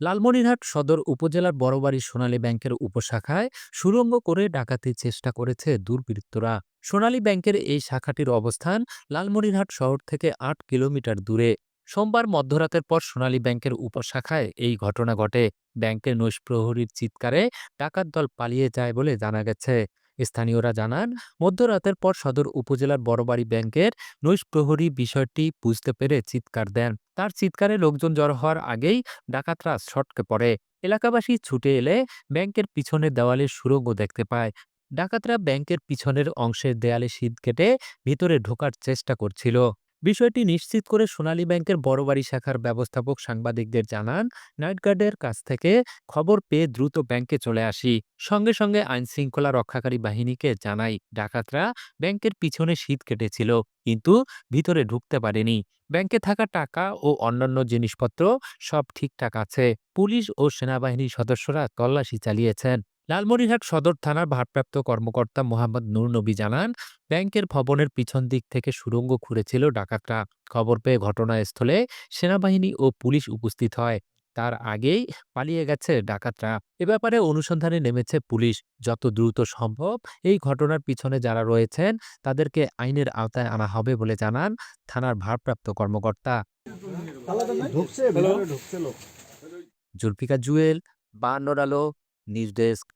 লালমনিরহাট সদর উপজেলার বড়বাড়ি সোনালী ব্যাংকের উপশাখায় সুড়ঙ্গ করে ডাকাতির চেষ্টা করেছে দুর্বৃত্তরা। সোনালী ব্যাংকের এই শাখাটির অবস্থান লালমনিরহাট শহর থেকে আট কিলোমিটার দূরে। সোমবার মধ্যরাতের পর সোনালী ব্যাংকের উপশাখায় এই ঘটনা ঘটে। ব্যাংকের নৈশপ্রহরীর চিৎকারে ডাকাত দল পালিয়ে যায় বলে জানা গেছে। স্থানীয়রা জানান, মধ্যরাতের পর সদর উপজেলার বড়বাড়ি ব্যাংকের নৈশপ্রহরী বিষয়টি বুঝতে পেরে চিৎকার দেন। তার চিৎকারে লোকজন জড় হওয়ার আগেই ডাকাতরা শটকে পড়ে। এলাকাবাসী ছুটে এলে ব্যাংকের পিছনের দেওয়ালে সুরঙ্গ দেখতে পায়। ডাকাতরা ব্যাংকের পিছনের অংশের দেয়ালে শীত কেটে ভিতরে ঢোকার চেষ্টা করছিল। বিষয়টি নিশ্চিত করে সোনালী ব্যাংকের বড়বাড়ি শাখার ব্যবস্থাপক সাংবাদিকদের জানান, নাইট গার্ডের কাছ থেকে খবর পেয়ে দ্রুত ব্যাংকে চলে আসি। সঙ্গে সঙ্গে আইন শৃঙ্খলা রক্ষাকারী বাহিনীকে জানাই, ডাকাতরা ব্যাংকের পিছনে শীত কেটেছিল, কিন্তু ভিতরে ঢুকতে পারেনি। ব্যাংকে থাকা টাকা ও অন্যান্য জিনিসপত্র সব ঠিকঠাক আছে। পুলিশ ও সেনাবাহিনীর সদস্যরা তল্লাশি চালিয়েছেন। লালমনিরহাট সদর থানার ভারপ্রাপ্ত কর্মকর্তা মোহাম্মদ নূর নবী জানান ব্যাংকের ভবনের পিছন দিক থেকে সুড়ঙ্গ খুঁড়েছিল ডাকাতরা। খবর পেয়ে ঘটনাস্থলে সেনাবাহিনী ও পুলিশ উপস্থিত হয়। তার আগেই পালিয়ে গেছে ডাকাতরা। এ ব্যাপারে অনুসন্ধানে নেমেছে পুলিশ। যত দ্রুত সম্ভব এই ঘটনার পিছনে যারা রয়েছেন তাদেরকে আইনের আওতায় আনা হবে বলে জানান থানার ভারপ্রাপ্ত কর্মকর্তা। জুলফিকার জুয়েল বান্নর আলো নিউজ ডেস্ক।